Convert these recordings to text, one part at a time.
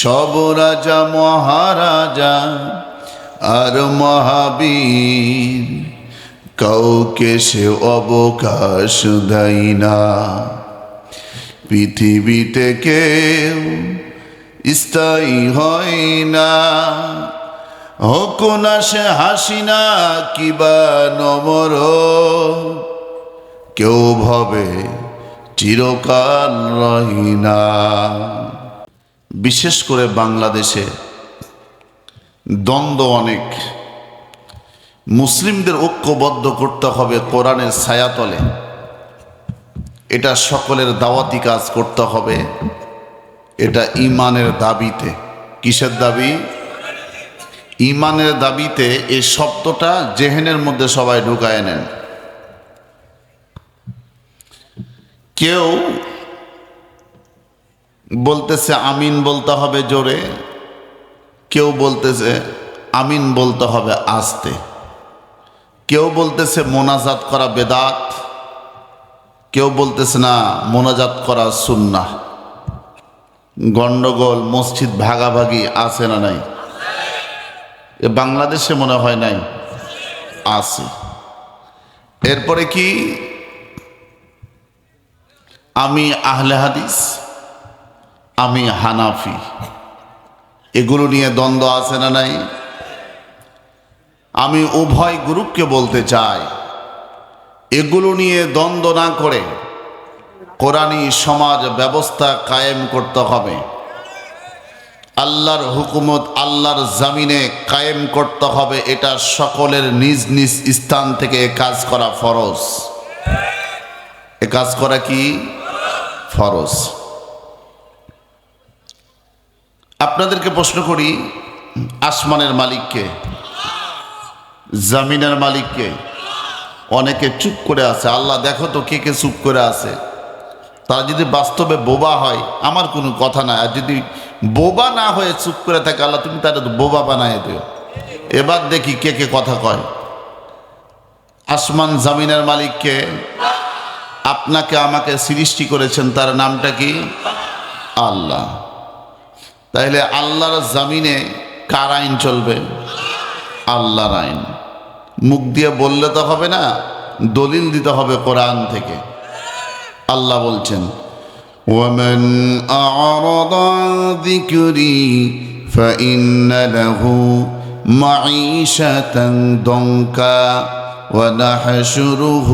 সব রাজা, মহারাজা আর মহাবীর, কাউকে সে অবকাশ দেয় না। পৃথিবীতে কেউ স্থায়ী হয় না। হোক না সে হাসিনা কিবা নমর, কেউ ভবে চিরকাল রহি না বিশেষ করে বাংলাদেশে দ্বন্দ্ব অনেক। মুসলিমদের ঐক্যবদ্ধ করতে হবে কোরআনের ছায়াতলে। এটা সকলের দাওয়াতি কাজ করতে হবে। এটা ইমানের দাবিতে। কিসের দাবি? ইমানের দাবিতে এই শব্দটা জেহেনের মধ্যে সবাই ঢুকায় নেন। কেউ বলতেছে আমিন বলতে হবে জোরে। কেউ বলতেছে আমিন বলতে হবে আস্তে। কেউ বলতেছে মোনাজাত করা বেদাত। কেউ বলতেছে না মোনাজাত করা সুন্না গন্ডগোল, মসজিদ ভাগাভাগি আছে না নাই? এ বাংলাদেশে মনে হয় নাই? আছে। এরপরে কি? আমি আহলে হাদিস। আমি হানাফি। এগুলো নিয়ে দ্বন্দ্ব আছে না নাই? আমি উভয় গ্রুপকে বলতে চাই, এগুলো নিয়ে দ্বন্দ্ব না করে কোরআনী সমাজ ব্যবস্থা কায়েম করতে হবে। আল্লাহর হুকুমত আল্লাহর জামিনে কায়েম করতে হবে, এটা সকলের নিজ নিজ স্থান থেকে কাজ করা ফরজ। এ কাজ করা কি? ফরজ। আপনাদেরকে প্রশ্ন করি, আসমানের মালিককে, জামিনের মালিককে, অনেকে চুপ করে আছে। আল্লাহ, দেখো তো কে কে চুপ করে আছে। তারা যদি বাস্তবে বোবা হয়, আমার কোনো কথা নাই। আর যদি বোবা না হয়ে চুপ করে থাকে, আল্লাহ, তুমি তারা বোবা বানায় দিও। এবার দেখি কে কে কথা কয়। আসমান জামিনের মালিককে, আপনাকে আমাকে সৃষ্টি করেছেন, তার নামটা কি? আল্লাহ। তাইলে আল্লাহর জামিনে কার আইন চলবে আল্লাহর আইন মুখ দিয়ে বললে তো হবে না দলিল দিতে হবে কোরআন থেকে আল্লাহ বলছেন ومن أعرض عن ذكري فإن له معيشة ضنكا ونحشره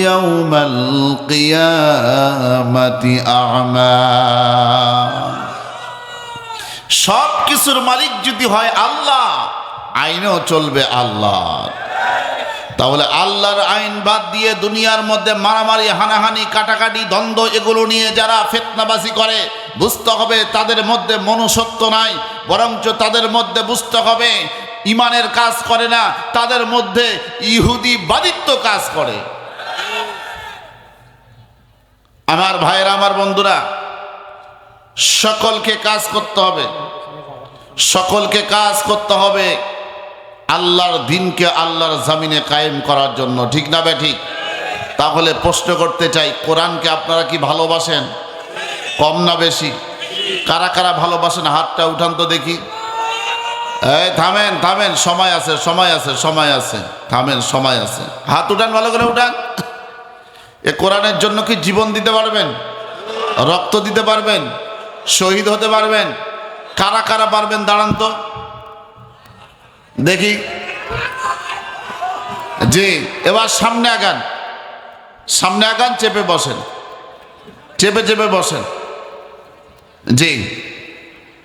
يوم القيامة أعمى সব কিছুর মালিক যদি হয় আল্লাহ, আইনও চলবে আল্লাহ। তাহলে আল্লাহর আইন বাদ দিয়ে দুনিয়ার মধ্যে মারামারি, হানাহানি, কাটাকাটি, দ্বন্দ্ব এগুলো নিয়ে যারা ফেতনাবাজি করে, বুঝতে হবে তাদের মধ্যে মনুষ্যত্ব নাই, বরঞ্চ তাদের মধ্যে বুঝতে হবে ইমানের কাজ করে না, তাদের মধ্যে ইহুদি বাদিত্ব কাজ করে। আমার ভাইয়েরা, আমার বন্ধুরা সকলকে কাজ করতে হবে। সকলকে কাজ করতে হবে আল্লাহর দিনকে আল্লাহর জামিনে কায়েম করার জন্য। ঠিক না ঠিক? তাহলে প্রশ্ন করতে চাই, কোরআনকে আপনারা কি ভালোবাসেন? কম না বেশি? কারা কারা ভালোবাসেন? হাতটা উঠান তো দেখি। এই থামেন থামেন, সময় আছে সময় আছে সময় আছে। থামেন, সময় আছে। হাত উঠান, ভালো করে উঠান। এ কোরআনের জন্য কি জীবন দিতে পারবেন? রক্ত দিতে পারবেন? শহীদ হতে পারবেন? কারা কারা পারবেন দাঁড়ান তো। দেখি। জি, এবার সামনে আগান। সামনে আগান, চেপে বসেন। চেপে চেপে বসেন। জি,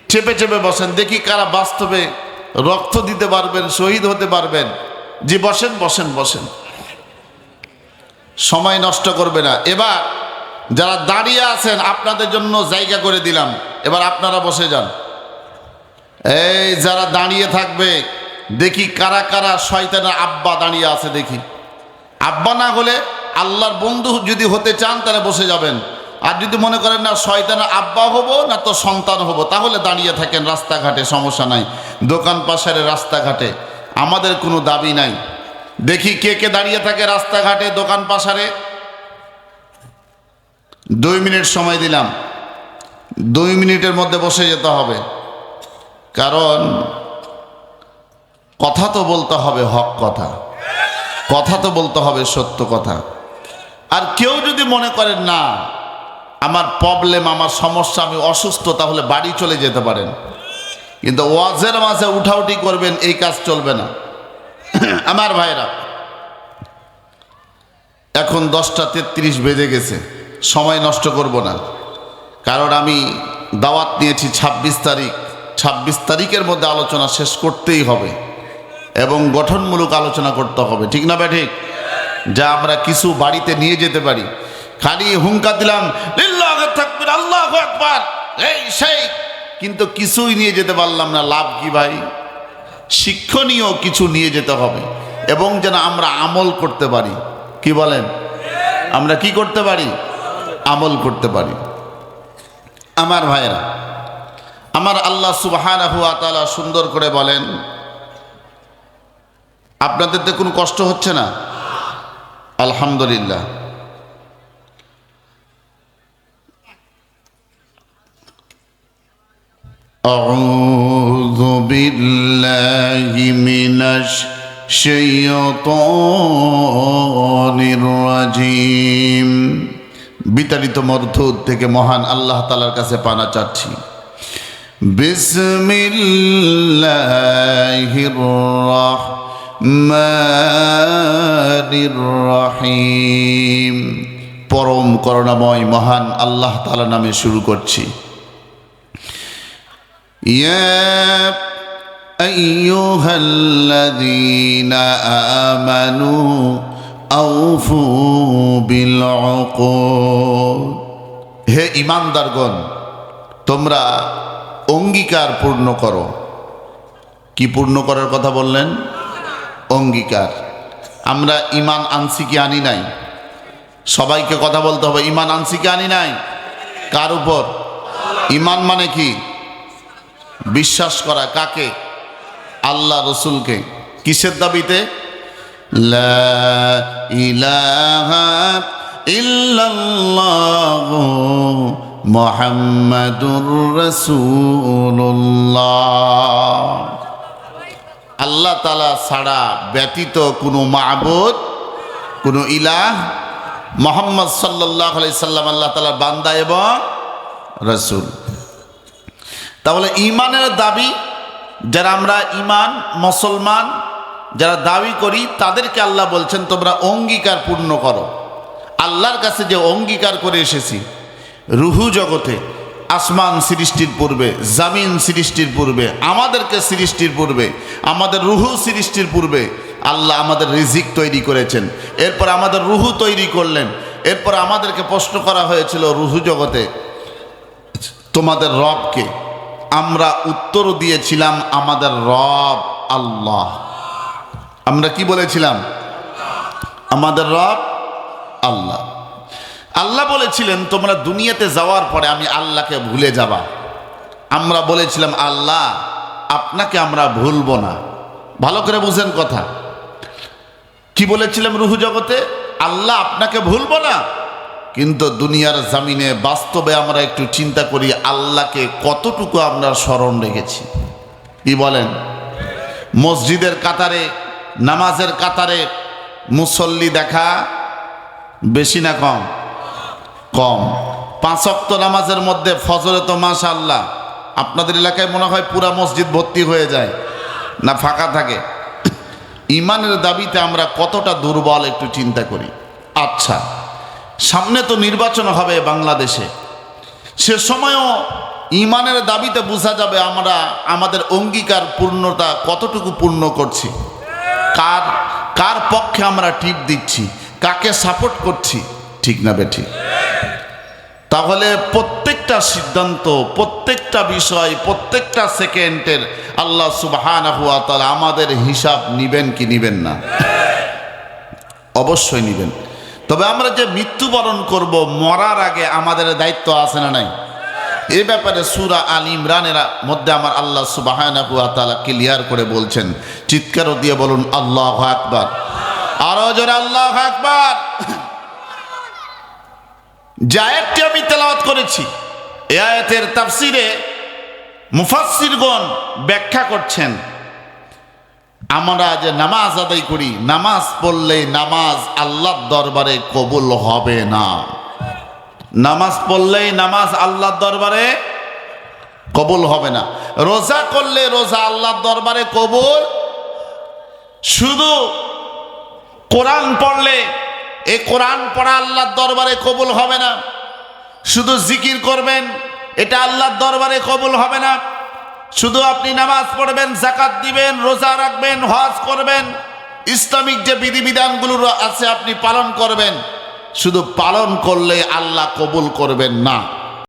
চেপে চেপে বসেন। দেখি কারা বাস্তবে রক্ত দিতে পারবেন, শহীদ হতে পারবেন। জি, বসেন বসেন বসেন। সময় নষ্ট করবে না। এবার যারা দাঁড়িয়ে আছেন, আপনাদের জন্য জায়গা করে দিলাম। এবার আপনারা বসে যান। এই যারা দাঁড়িয়ে থাকবে, দেখি কারা কারা শয়তানের আব্বা দাঁড়িয়ে আছে দেখি। আব্বা না হলে আল্লাহর বন্ধু যদি হতে চান, তাহলে বসে যাবেন। আর যদি মনে করেন না শয়তানের আব্বা হব, না তো সন্তান হব, তাহলে দাঁড়িয়ে থাকেন রাস্তাঘাটে, সমস্যা নাই। দোকান পাশারে রাস্তাঘাটে। আমাদের কোনো দাবি নাই। দেখি কে কে দাঁড়িয়ে থাকে রাস্তাঘাটে, দোকান পাশারে। দুই মিনিট সময় দিলাম। দুই মিনিটের মধ্যে বসে যেতে হবে। কারণ কথা তো বলতে হবে, হক কথা। কথা তো বলতে হবে, সত্য কথা। আর কেউ যদি মনে করেন, না, আমার প্রবলেম আমার সমস্যা, আমি অসুস্থ, তাহলে বাড়ি চলে যেতে পারেন। কিন্তু ওয়াজের মাঝে উঠাউটি করবেন, এই কাজ চলবে না। আমার ভাইরা এখন দশটা তেত্রিশ বেজে গেছে। সময় নষ্ট করব না। কারণ আমি দাওয়াত নিয়েছি ২৬ তারিখ। ২৬ তারিখের মধ্যে আলোচনা শেষ করতেই হবে এবং গঠনমূলক আলোচনা করতে হবে। ঠিক না ঠিক যা আমরা কিছু বাড়িতে নিয়ে যেতে পারি। খালি হুঙ্কা দিলাম তাকবীর আল্লাহু এই সেই। কিন্তু কিছুই নিয়ে যেতে পারলাম না। লাভ কি ভাই? শিক্ষণীয় কিছু নিয়ে যেতে হবে এবং যেন আমরা আমল করতে পারি। কি বলেন? আমরা কি করতে পারি? আমল করতে পারি আমার ভাইরা আমার আল্লাহ সুবহানাহু ওয়া তাআলা সুন্দর করে বলেন আপনাদের তো কোনো কষ্ট হচ্ছে না আলহামদুলিল্লাহ أعوذ بالله من الشيطان الرجيم বিতাড়িত মরথুদ থেকে মহান আল্লাহ তালার কাছে পানা চাচ্ছি বিসমিল্লাহির রহমানির রহিম পরম করুণাময় মহান আল্লাহ তালা নামে শুরু করছি يا أيها الذين آمنوا বিল হে ইমানদারগণ, তোমরা অঙ্গীকার পূর্ণ করো। কি পূর্ণ করার কথা বললেন? অঙ্গীকার। আমরা ইমান আনছি কি আনি নাই? সবাইকে কথা বলতে হবে ইমান আনছি কি আনি নাই? কার উপর? ইমান মানে কি? বিশ্বাস করা, কাকে? আল্লাহ রসুলকে। কিসের দাবিতে? লা ইলাহা ইল্লাল্লাহু মুহাম্মাদুর রাসূলুল্লাহ। আল্লাহ তালা ছাড়া ব্যতীত কোনো মাহবুদ কোনো ইলাহ মোহাম্মদ সাল্লাহ সাল্লাম আল্লাহ তালার বান্দা এবং রসুল। তাহলে ইমানের দাবি, যারা আমরা ইমান মুসলমান যারা দাবি করি, তাদেরকে আল্লাহ বলছেন, তোমরা অঙ্গীকার পূর্ণ করো। আল্লাহর কাছে যে অঙ্গীকার করে এসেছি, রুহু জগতে আসমান সৃষ্টির পূর্বে, জামিন সৃষ্টির পূর্বে, আমাদেরকে সৃষ্টির পূর্বে, আমাদের রুহু সৃষ্টির পূর্বে আল্লাহ আমাদের রিজিক তৈরি করেছেন। এরপর আমাদের রুহু তৈরি করলেন। এরপর আমাদেরকে প্রশ্ন করা হয়েছিল, রুহু জগতে তোমাদের রবকে আমরা উত্তর দিয়েছিলাম, আমাদের রব আল্লাহ। আমরা কি বলেছিলাম? আমাদের রব আল্লাহ। আল্লাহ বলেছিলেন, তোমরা দুনিয়াতে যাওয়ার পরে আমি আল্লাহকে ভুলে যাবা। আমরা বলেছিলাম, আল্লাহ, আপনাকে আমরা ভুলবো না। ভালো করে বুঝেন কথা। কি বলেছিলাম রুহু জগতে? আল্লাহ আপনাকে ভুলবো না। কিন্তু দুনিয়ার জামিনে বাস্তবে আমরা একটু চিন্তা করি, আল্লাহকে কতটুকু আমরা স্মরণ রেখেছি। কি বলেন? মসজিদের কাতারে নামাজের কাতারে মুসল্লি দেখা বেশি না কম? কম। পাঁচ অক্ত নামাজের মধ্যে ফজরে তো মাশা আল্লাহ আপনাদের এলাকায় মনে হয় পুরা মসজিদ ভর্তি হয়ে যায়। না ফাঁকা থাকে? ইমানের দাবিতে আমরা কতটা দুর্বল একটু চিন্তা করি। আচ্ছা সামনে তো নির্বাচন হবে বাংলাদেশে। সে সময়ও ইমানের দাবিতে বোঝা যাবে আমরা, আমাদের অঙ্গীকার পূর্ণতা কতটুকু পূর্ণ করছি। কার কার পক্ষে আমরা টিপ দিচ্ছি? কাকে সাপোর্ট করছি? ঠিক না বেঠি তাহলে প্রত্যেকটা সিদ্ধান্ত, প্রত্যেকটা বিষয়, প্রত্যেকটা সেকেন্ডের আল্লাহ সুবাহান আমাদের হিসাব নিবেন কি নিবেন না? অবশ্যই নিবেন। তবে আমরা যে মৃত্যুবরণ করব, মরার আগে আমাদের দায়িত্ব আছে না নাই? এ ব্যাপারে সুরা আল ইমরানের মধ্যে আমার আল্লাহ সুবাহানাহু তাআলা ক্লিয়ার করে বলছেন। চিৎকারও দিয়ে বলুন, আল্লাহ আকবার। আরও জোরে, আল্লাহ আকবার। যে আয়াতটি আমি তেলাওয়াত করেছি, এ আয়াতের তাফসিরে মুফাসিরগণ ব্যাখ্যা করছেন, আমরা যে নামাজ আদায় করি, নামাজ পড়লেই নামাজ আল্লাহর দরবারে কবুল হবে না। নামাজ পড়লেই নামাজ আল্লাহর দরবারে কবুল হবে না। রোজা করলে রোজা আল্লাহর দরবারে কবুল। শুধু কোরআন পড়লে এই কোরআন পড়া আল্লাহর দরবারে কবুল হবে না। শুধু জিকির করবেন, এটা আল্লাহর দরবারে কবুল হবে না। শুধু আপনি নামাজ পড়বেন জাকাত দিবেন, রোজা রাখবেন, হজ করবেন, ইসলামিক যে বিধিবিধানগুলো আছে আপনি পালন করবেন। শুধু পালন করলে আল্লাহ কবুল করবেন না।